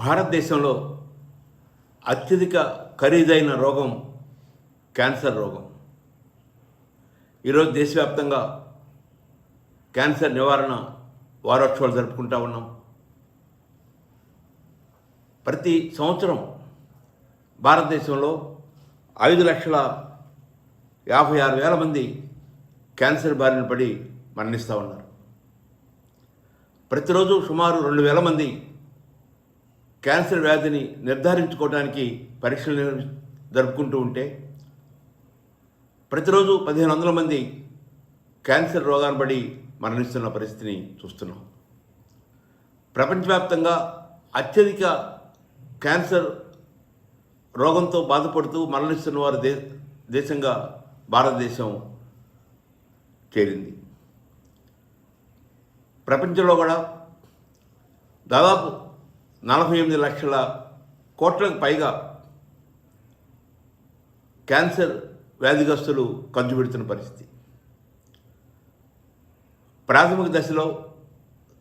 భారతదేశంలో అత్యధిక ఖరీదైన రోగం క్యాన్సర్ రోగం. ఈరోజు దేశవ్యాప్తంగా క్యాన్సర్ నివారణ వారోత్సవాలు జరుపుకుంటా ఉన్నాం. ప్రతి సంవత్సరం భారతదేశంలో ఐదు లక్షల యాభై ఆరు వేల మంది క్యాన్సర్ బారిన పడి మరణిస్తూ ఉన్నారు. ప్రతిరోజు సుమారు రెండు వేల మంది క్యాన్సర్ వ్యాధిని నిర్ధారించుకోవడానికి పరీక్షలు జరుపుకుంటూ ఉంటే ప్రతిరోజు పదిహేను వందల మంది క్యాన్సర్ రోగాన్ని పడి మరణిస్తున్న పరిస్థితిని చూస్తున్నాం. ప్రపంచవ్యాప్తంగా అత్యధిక క్యాన్సర్ రోగంతో బాధపడుతూ మరణిస్తున్న వారి దే దేశంగా భారతదేశం చేరింది. ప్రపంచంలో కూడా దాదాపు నలభై ఎనిమిది లక్షల కోట్లకు పైగా క్యాన్సర్ వ్యాధిగ్రస్తులు ఖర్చు పెడుతున్న పరిస్థితి. ప్రాథమిక దశలో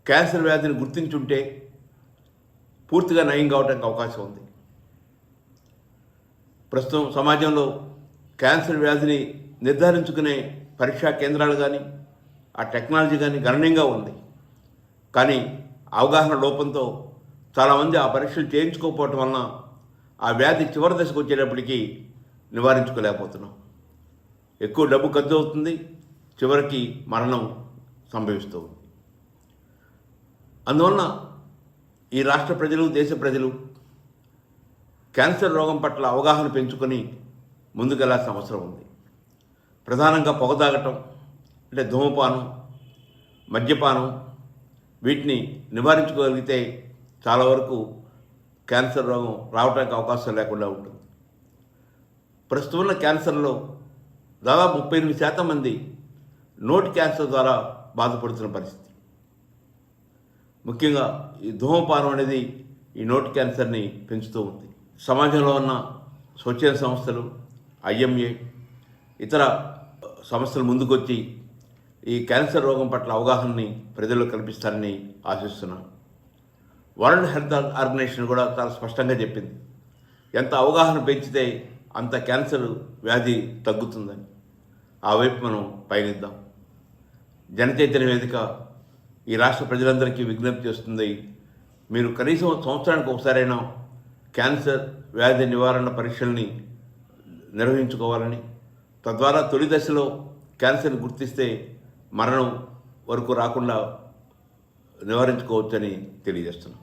క్యాన్సర్ వ్యాధిని గుర్తించుంటే పూర్తిగా నయం కావడానికి అవకాశం ఉంది. ప్రస్తుతం సమాజంలో క్యాన్సర్ వ్యాధిని నిర్ధారించుకునే పరీక్షా కేంద్రాలు కానీ ఆ టెక్నాలజీ కానీ గణనీయంగా ఉంది. కానీ అవగాహన లోపంతో చాలామంది ఆ పరీక్షలు చేయించుకోకపోవటం వలన ఆ వ్యాధి చివరి దశకు వచ్చేటప్పటికీ నివారించుకోలేకపోతున్నాం. ఎక్కువ డబ్బు ఖర్చు అవుతుంది చివరికి మరణం సంభవిస్తూ ఉంది. అందువలన ఈ రాష్ట్ర ప్రజలు దేశ ప్రజలు క్యాన్సర్ రోగం పట్ల అవగాహన పెంచుకొని ముందుకెళ్ళాల్సిన అవసరం ఉంది. ప్రధానంగా పొగ తాగటం అంటే ధూమపానం మద్యపానం వీటిని నివారించుకోగలిగితే చాలా వరకు క్యాన్సర్ రోగం రావడానికి అవకాశం లేకుండా ఉంటుంది. ప్రస్తుతం ఉన్న క్యాన్సర్లో దాదాపు ముప్పై ఎనిమిది శాతం మంది నోటి క్యాన్సర్ ద్వారా బాధపడుతున్న పరిస్థితి. ముఖ్యంగా ఈ ధూమపానం అనేది ఈ నోటి క్యాన్సర్ని పెంచుతూ ఉంది. సమాజంలో ఉన్న స్వచ్ఛంద సంస్థలు ఐఎంఏ ఇతర సంస్థలు ముందుకొచ్చి ఈ క్యాన్సర్ రోగం పట్ల అవగాహనని ప్రజల్లో కల్పిస్తారని ఆశిస్తున్నాను. వరల్డ్ హెల్త్ ఆర్గనైజేషన్ కూడా చాలా స్పష్టంగా చెప్పింది. ఎంత అవగాహన పెంచితే అంత క్యాన్సర్ వ్యాధి తగ్గుతుందని. ఆ వైపు మనం పయనిద్దాం. జనచైతన్య వేదిక ఈ రాష్ట్ర ప్రజలందరికీ విజ్ఞప్తి చేస్తుంది మీరు కనీసం సంవత్సరానికి ఒకసారైనా క్యాన్సర్ వ్యాధి నివారణ పరీక్షల్ని నిర్వహించుకోవాలని తద్వారా తొలి దశలో క్యాన్సర్ని గుర్తిస్తే మరణం వరకు రాకుండా నివారించుకోవచ్చని తెలియజేస్తున్నాం.